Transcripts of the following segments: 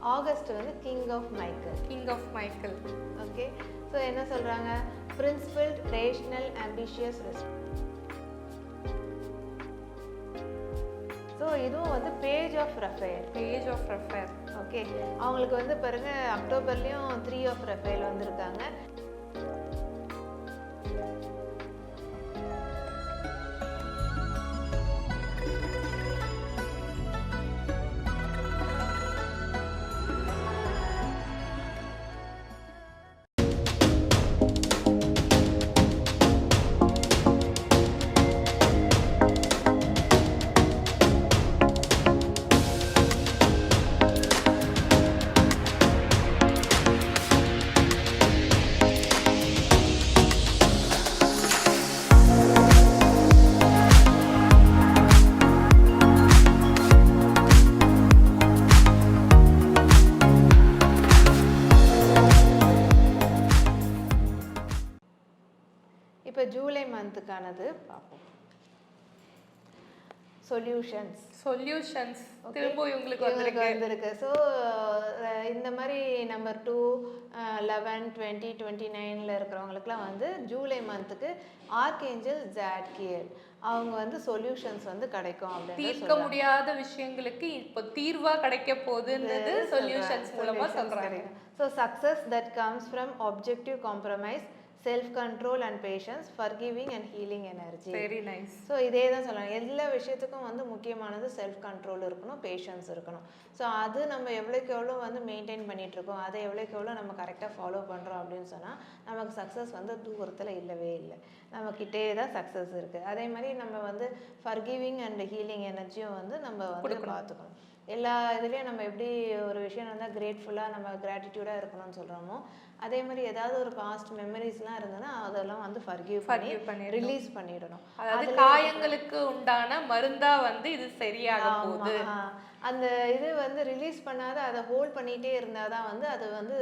August வந்து king of Michael king of Michael okay so என்ன சொல்கிறாங்க பிரின்சிபல்ட் ரேஷ்னல் ambitious ஸோ இதுவும் வந்து page of Raphael page of Raphael okay அவங்களுக்கு வந்து பாருங்க அக்டோபர்லேயும் த்ரீ ஆஃப் ரஃபேல் வந்திருக்காங்க. மந்த்துக்கானது பார்ப்போம். சொல்யூஷன்ஸ் சொல்யூஷன்ஸ் திரும்ப இவங்களுக்கு இவங்களுக்கு வந்திருக்கு. ஸோ இந்த மாதிரி number two eleven twenty twenty நைனில் இருக்கிறவங்களுக்குலாம் வந்து ஜூலை மந்த்துக்கு ஆர்கேஞ்சல் ஜாட்கியல் அவங்க வந்து சொல்யூஷன்ஸ் வந்து கிடைக்கும் அப்படின்னு தீர்க்க முடியாத விஷயங்களுக்கு இப்போ தீர்வா கிடைக்க போகுதுன்றது சொல்யூஷன்ஸ் மூலமா சொல்றாங்க. So success that comes from objective compromise. Self control and patience forgiving and healing energy very nice so இதே தான் சொல்லலாம் எல்லா விஷயத்துக்கும் வந்து முக்கியமானது செல்ஃப் கண்ட்ரோல் இருக்கணும் பேஷன்ஸ் இருக்கணும். ஸோ அது நம்ம எவ்வளோக்கு எவ்வளோ வந்து மெயின்டைன் பண்ணிட்டு இருக்கோம் அதை எவ்வளோக்கு எவ்வளோ நம்ம கரெக்டாக ஃபாலோ பண்ணுறோம் அப்படின்னு சொன்னால் நமக்கு சக்ஸஸ் வந்து தூரத்தில் இல்லவே இல்லை. நம்மக்கிட்டே தான் சக்ஸஸ் இருக்குது அதே மாதிரி நம்ம வந்து ஃபர்கிவிங் அண்ட் ஹீலிங் எனர்ஜியும் வந்து நம்ம வந்து பார்த்துக்கணும். எல்லா இதுலேயும் நம்ம எப்படி ஒரு விஷயம் இருந்தால் கிரேட்ஃபுல்லாக நம்ம கிராட்டிடியூடாக இருக்கணும்னு சொல்கிறோமோ அதே மாதிரி ஏதாவது ஒரு பாஸ்ட் மெமரிஸ்லாம் இருந்ததுன்னா அதெல்லாம் வந்து ஃபர்கிவ் பண்ணி Forgive பண்ணிடணும். ரிலீஸ் பண்ணிடணும் அதாவது காயங்களுக்கு உண்டான மருந்தா வந்து இது சரியாக போகுது. அந்த இது வந்து ரிலீஸ் பண்ணாத அதை ஹோல்ட் பண்ணிகிட்டே இருந்தால் தான் வந்து அது வந்து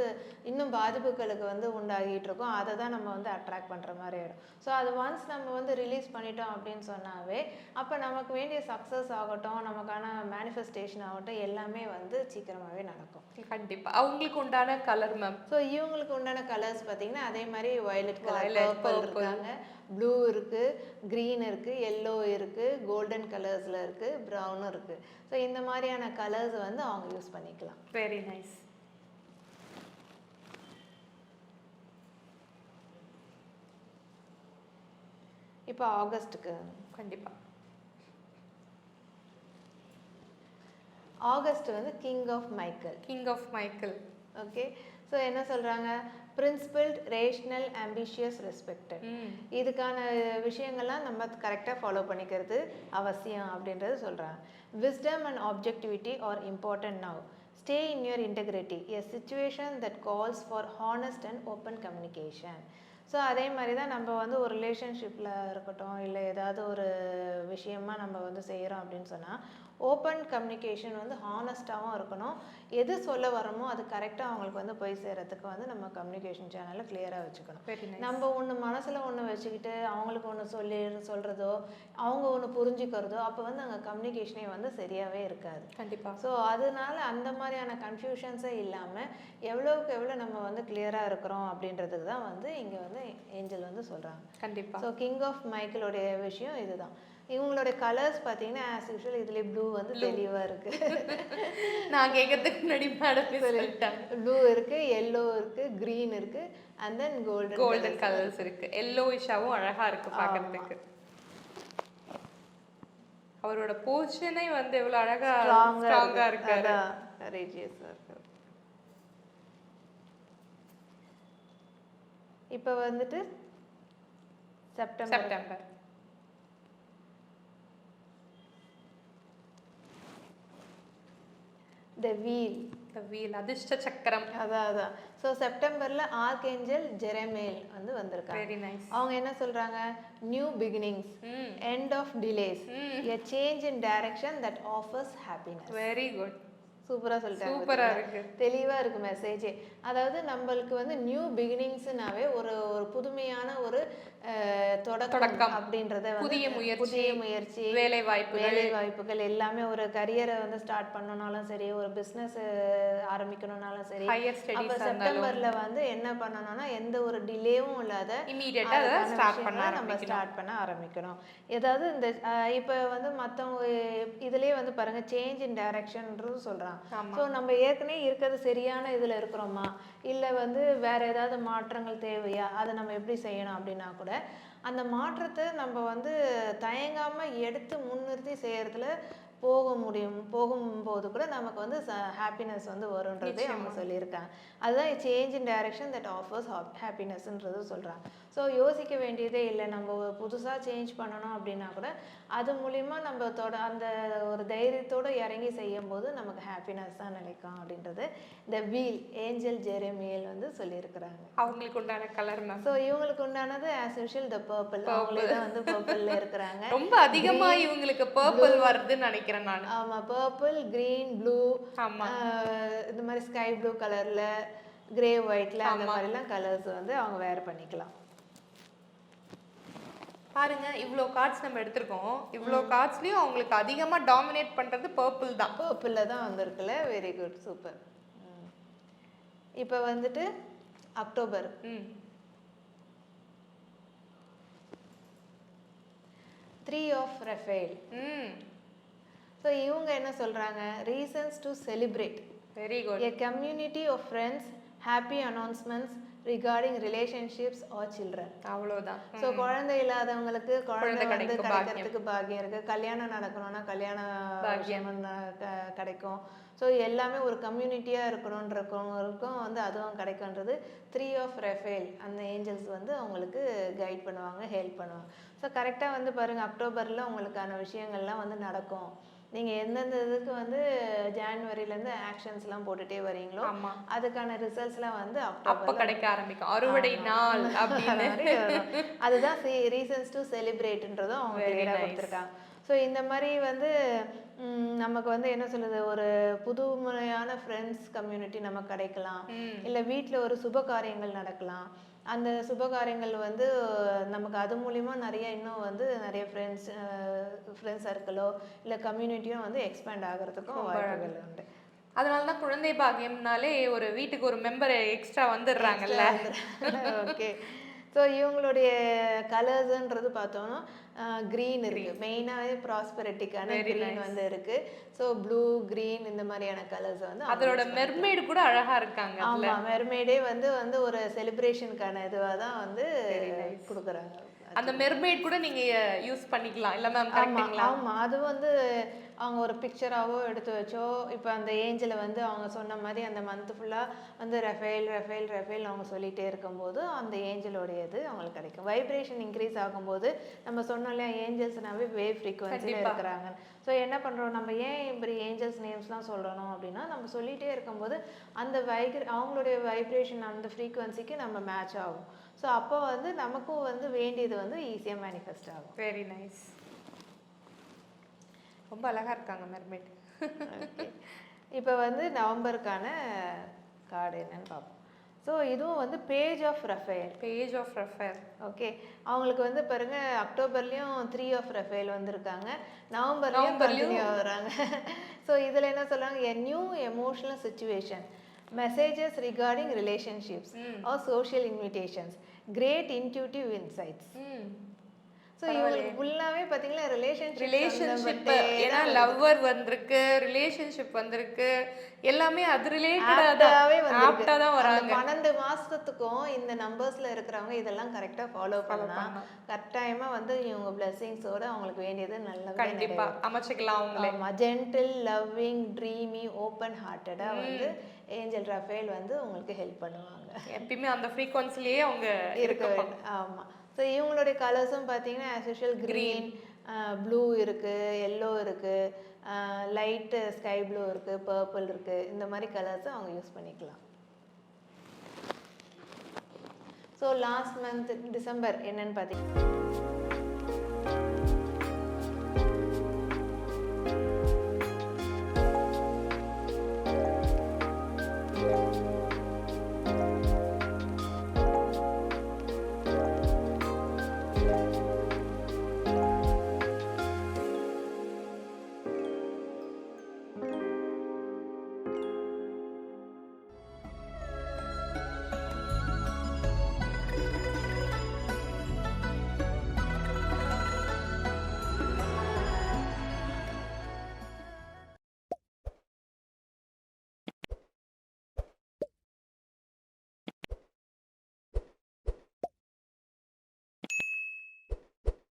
இன்னும் பாதிப்புகளுக்கு வந்து உண்டாகிட்டு இருக்கும். அதை தான் நம்ம வந்து அட்ராக்ட் பண்ணுற மாதிரி ஆகிடும் ஸோ அது ஒன்ஸ் நம்ம வந்து ரிலீஸ் பண்ணிட்டோம் அப்படின்னு சொன்னாவே அப்போ நமக்கு வேண்டிய சக்ஸஸ் ஆகட்டும் நமக்கான மேனிஃபெஸ்டேஷன் ஆகட்டும் எல்லாமே வந்து சீக்கிரமாகவே நடக்கும். கண்டிப்பா. அவங்களுக்கு உண்டான கலர் மேம் ஸோ இவங்களுக்கு உண்டான கலர்ஸ் பார்த்தீங்கன்னா அதே மாதிரி வயலட் கலர் பர்பிள். இருக்காங்க. ப்ளூ இருக்கு க்ரீன் இருக்கு எல்லோ இருக்கு கோல்டன் கலர்ஸ்ல இருக்கு ப்ரௌனும் இருக்கு. ஸோ இந்த மாதிரியான கலர்ஸ் வந்து அவங்க யூஸ் பண்ணிக்கலாம். வெரி நைஸ் இப்போ ஆகஸ்ட்டுக்கு. கண்டிப்பா. ஆகஸ்ட் வந்து king of Michael king of Michael okay so என்ன சொல்றாங்க? பிரின்சிபல்ட் ரேஷ்னல் ambitious ரெஸ்பெக்டட் இதுக்கான விஷயங்கள்லாம் நம்ம கரெக்டாக ஃபாலோ பண்ணிக்கிறது அவசியம் அப்படின்றது சொல்கிறாங்க wisdom and objectivity are important now. Stay in your integrity. A situation that calls for honest and open communication. So அதே மாதிரி தான் நம்ம வந்து ஒரு ரிலேஷன்ஷிப்பில் இருக்கட்டும் இல்லை ஏதாவது ஒரு விஷயமா நம்ம வந்து செய்கிறோம் அப்படின்னு சொன்னால் ஓப்பன் கம்யூனிகேஷன் வந்து ஹானஸ்ட்டாகவும் இருக்கணும். எது சொல்ல வரோமோ அது கரெக்டாக அவங்களுக்கு வந்து போய் சேரத்துக்கு வந்து நம்ம கம்யூனிகேஷன் சேனலை கிளியராக வச்சுக்கணும். நம்ம ஒன்று மனசில் ஒன்று வச்சுக்கிட்டு அவங்களுக்கு ஒன்று சொல்லி சொல்கிறதோ அவங்க ஒன்று புரிஞ்சுக்கிறதோ அப்போ வந்து அங்கே கம்யூனிகேஷனே வந்து சரியாகவே இருக்காது. கண்டிப்பா. ஸோ அதனால அந்த மாதிரியான கன்ஃபியூஷன்ஸே இல்லாமல் எவ்வளோக்கு எவ்வளோ நம்ம வந்து கிளியராக இருக்கிறோம் அப்படின்றதுக்கு தான் வந்து இங்கே வந்து ஏஞ்சல் வந்து சொல்கிறாங்க கண்டிப்பா. ஸோ கிங் ஆஃப் மைக்கிளோடைய விஷயம் இதுதான். இவங்களுடைய கலர்ஸ் பார்த்தீங்கன்னா ஆஸ் யூஷுவல் இதுலேயே ப்ளூ வந்து தெளிவாக இருக்குது நான் கேட்கறதுக்கு முன்னாடி மேடம் சொல்லிட்டேன் ப்ளூ இருக்குது எல்லோ இருக்குது க்ரீன் இருக்குது and then golden golden colours இருக்கு. எல்லோயிஷாவும் அழகா இருக்கு பார்க்கறதுக்கு அவரோட போர்ஷனே வந்து எவ்வளவு அழகா ஸ்ட்ராங்கா இருக்காரு. கரேஜியஸாக இருக்கு. இப்போ வந்துட்டு September September the wheel The wheel அதிர்ஷ்ட சக்கரம். அதான் அதான் ஸோ செப்டம்பரில் ஆர்கேஞ்சல் ஜெரமேல் வந்து வந்திருக்காங்க. வெரி நைஸ் அவங்க என்ன சொல்றாங்க? New beginnings end of delays a change in direction that offers happiness very good சூப்பராக சொல்லிட்டாங்க சூப்பரா பாத்தீங்களா? இருக்கு. தெளிவா இருக்கு மெசேஜே அதாவது நம்மளுக்கு வந்து நியூ பிகினிங்ஸ்னாவே ஒரு ஒரு புதுமையான ஒரு தொடக்கம். அப்படின்றத புதிய முயற்சி, புதிய முயற்சி வேலை வாய்ப்புகள் வேலை வாய்ப்புகள் எல்லாமே ஒரு கரியரை வந்து ஸ்டார்ட் பண்ணனாலும் சரி ஒரு பிஸ்னஸ் ஆரம்பிக்க ஆரம்பிக்கணும்னாலும் சரி. ஹையர் ஸ்டடீஸ் செப்டம்பர்ல வந்து என்ன பண்ணணும்னா எந்த ஒரு டிலேவும் இல்லாத இமீடியட்டா அதை ஸ்டார்ட் பண்ண நம்ம ஸ்டார்ட் பண்ண ஆரம்பிக்கணும். ஏதாவது இந்த இப்ப வந்து மத்தவங்க இதுலயே வந்து பாருங்க சேஞ்ச் இன் டைரக்ஷன்ன்றது சொல்றான் ஸோ நம்ம ஏற்கனவே இருக்கிறது சரியான இதுல இருக்கிறோமா? இல்ல வந்து வேற ஏதாவது மாற்றங்கள் தேவையா? அதை நம்ம எப்படி செய்யணும் அப்படின்னா கூட அந்த மாற்றத்தை நம்ம வந்து தயங்காமல் எடுத்து முன்னிறுத்தி செய்கிறதுல போக முடியும் போகும்போது கூட நமக்கு வந்து ஹாப்பினஸ் வந்து வரும்ன்றதே அவங்க சொல்லியிருக்காங்க. அதுதான் change in direction that offers ஹாப்பினஸ்ன்றது சொல்றாங்க. ஸோ யோசிக்க வேண்டியதே இல்லை. நம்ம ஒரு புதுசா சேஞ்ச் பண்ணணும் அப்படின்னா கூட அது மூலிமா நம்ம தொட அந்த ஒரு தைரியத்தோட இறங்கி செய்யும் போது நமக்கு ஹாப்பினஸ் தான் நிலைக்கும் அப்படின்றது இந்த வீல் ஏஞ்சல் ஜெரமியல் வந்து சொல்லியிருக்கிறாங்க. அவங்களுக்கு உண்டான கலர் மேம் ஸோ இவங்களுக்கு உண்டானது ஆஸ் யூஷுவல் த பர்பிள் அவங்களே தான் வந்து பர்பிள்ல இருக்கிறாங்க. ரொம்ப அதிகமா இவங்களுக்கு பர்பிள் வருதுன்னு நினைக்கிறேன். நான். ஆமா பர்பிள் green ப்ளூ இந்த மாதிரி ஸ்கை ப்ளூ கலர்ல கிரே ஒயிட்ல அந்த மாதிரிலாம் கலர்ஸ் வந்து அவங்க வேர் பண்ணிக்கலாம். பாருங்க இவ்ளோ கார்ட்ஸ் நம்ம எடுத்திருக்கோம். இவ்ளோ கார்ட்ஸ்லயும் அவங்களுக்கு அதிகமா டாமினேட் பண்றது பர்பிள் தான். பர்பிளில் தான் வந்திருக்குல்ல வெரி குட் சூப்பர் இப்போ வந்துட்டு October three of Raphael hmm. So இவங்க என்ன சொல்றாங்க? Reasons to celebrate very good a community of friends happy announcements regarding relationships or children. அவ்வளவுதான். ஸோ குழந்தை இல்லாதவங்களுக்கு குழந்தை வந்து கிடைக்கிறதுக்கு பாக்கியம். இருக்கு. கல்யாணம் நடக்கணும்னா கல்யாண க- கிடைக்கும். ஸோ எல்லாமே ஒரு கம்யூனிட்டியாக இருக்கணுன்றவங்களுக்கும் வந்து அதுவும் கிடைக்கும்ன்றது த்ரீ ஆஃப் ரெஃபேல் அந்த ஏஞ்சல்ஸ் வந்து அவங்களுக்கு கைட் பண்ணுவாங்க ஹெல்ப் பண்ணுவாங்க. ஸோ கரெக்டாக வந்து பாருங்க அக்டோபரில் உங்களுக்கான விஷயங்கள்லாம் வந்து நடக்கும். நீங்கள் எந்தெந்த இதுக்கு வந்து ஜான்வரிலேருந்து ஆக்ஷன்ஸ்லாம் போட்டுட்டே வரீங்களோ அதுக்கான ரிசல்ட்ஸ்லாம் வந்து அப்ப கிடைக்க ஆரம்பிக்கும். அறுவடை நாள் அதுதான் ரீசன்ஸ் டு செலிப்ரேட்ன்றதும் அவங்க. கொடுத்துருக்காங்க. ஸோ இந்த மாதிரி வந்து நமக்கு வந்து என்ன சொல்லுது ஒரு புதுமுறையான ஃப்ரெண்ட்ஸ் கம்யூனிட்டி நமக்கு கிடைக்கலாம். இல்லை வீட்டில் ஒரு சுப காரியங்கள் நடக்கலாம். அந்த சுப காரியங்கள் வந்து நமக்கு அது மூலிமா நிறைய இன்னும் வந்து நிறைய ஃப்ரெண்ட்ஸ் ஃப்ரெண்ட்ஸ் சர்க்கிளோ இல்லை கம்யூனிட்டியும் வந்து எக்ஸ்பேண்ட் ஆகிறதுக்கும் வாய்ப்புகள் உண்டு. அதனால தான் குழந்தை பாக்கியம்னாலே ஒரு வீட்டுக்கு ஒரு மெம்பர் எக்ஸ்ட்ரா வந்துடுறாங்கல்ல? ஓகே ஸோ இவங்களுடைய கலர்ஸ்ன்றது பார்த்தோம்னா க்ரீன் இருக்கு. மெயினாகவே ப்ராஸ்பெரிட்டிக்கான க்ரீன் வந்து இருக்கு. ஸோ ப்ளூ க்ரீன் இந்த மாதிரியான கலர்ஸ் வந்து அதோட மெர்மெய்டு கூட அழகா இருக்காங்க ஆமா மெர்மெய்டே வந்து வந்து ஒரு செலிப்ரேஷனுக்கான இதுவாக தான் வந்து கொடுக்குறாங்க. அந்த மெர்மெய்ட் கூட நீங்க யூஸ் பண்ணிக்கலாம். இல்ல மேம் கரெக்ட்டுங்களா? ஆமா. அது வந்து அவங்க ஒரு பிக்சராவோ எடுத்து வச்சோ இப்போ அந்த ஏஞ்சலை வந்து அவங்க சொன்ன மாதிரி அந்த மந்த் ஃபுல்லாக வந்து ரெஃபேல் ரெஃபேல் ரெஃபேல் அவங்க சொல்லிட்டே இருக்கும்போது அந்த ஏஞ்சலோடையது அவங்களுக்கு கிடைக்கும். வைப்ரேஷன் இன்க்ரீஸ் ஆகும்போது நம்ம சொன்னோம் இல்லையா ஏஞ்சல்ஸ்னாவே வேவ் ஃப்ரீக்வன்சியில் இருக்கிறாங்க ஸோ என்ன பண்ணுறோம் நம்ம ஏன் இப்படி ஏஞ்சல்ஸ் நேம்ஸ்லாம் சொல்லணும் அப்படின்னா நம்ம சொல்லிகிட்டே இருக்கும்போது அந்த வைக்ர அவங்களுடைய வைப்ரேஷன் அந்த ஃப்ரீக்வன்சிக்கு நம்ம மேட்ச் ஆகும். ஸோ அப்போ வந்து நமக்கும் வந்து வேண்டியது வந்து ஈஸியாக மேனிஃபெஸ்ட் ஆகும். வெரி நைஸ் ரொம்ப அழகா இருக்காங்க மெர்மெய்ட் இப்போ வந்து நவம்பருக்கான கார்டு என்னன்னு பார்ப்போம். ஸோ இதுவும் வந்து page of Raphael page of Raphael okay அவங்களுக்கு வந்து பாருங்க அக்டோபர்லேயும் த்ரீ ஆஃப் ரஃபேல் வந்திருக்காங்க. நவம்பர்லேயும் கண்டினியூ வராங்க. ஸோ இதில் என்ன சொல்றாங்க? A new emotional situation messages regarding relationships mm. or social invitations, great intuitive insights. Mm. So இவங்களுக்கு ஃபுல்லாகவே பார்த்தீங்களா ரிலேஷன்ஷிப் ரிலேஷன்ஷிப் ஏன்னா லவ்வர் வந்திருக்கு ரிலேஷன்ஷிப் வந்திருக்கு எல்லாமே அது ரிலேட்டடா ஆப்டாவே தான் வராங்க. பன்னெண்டு மாசத்துக்கும் இந்த நம்பர்ஸ்ல இருக்கிறவங்க இதெல்லாம் கரெக்டா ஃபாலோ பண்ணா கட்டாயமா வந்து இவங்க பிளெஸிங்ஸோட அவங்களுக்கு வேண்டியது நல்லபடியா கண்டிப்பா. அமைச்சுக்கலாம் அவங்களே. ஜென்டில் லவ்விங் ட்ரீமி ஓப்பன் ஹார்ட்டடா வந்து ஏஞ்சல் ரஃபேல் வந்து உங்களுக்கு ஹெல்ப் பண்ணுவாங்க. எப்பயுமே அந்த ஃப்ரீக்வன்சிலேயே அவங்க இருக்க வேண்டும் ஆமா. ஸோ இவங்களுடைய கலர்ஸும் பார்த்தீங்கன்னா ஆஸ் யூஷுவல் க்ரீன் ப்ளூ இருக்கு எல்லோ இருக்கு லைட்டு ஸ்கை ப்ளூ இருக்கு பர்பிள் இருக்கு. இந்த மாதிரி கலர்ஸும் அவங்க யூஸ் பண்ணிக்கலாம். ஸோ லாஸ்ட் மந்த் டிசம்பர் என்னன்னு பார்த்தீங்கன்னா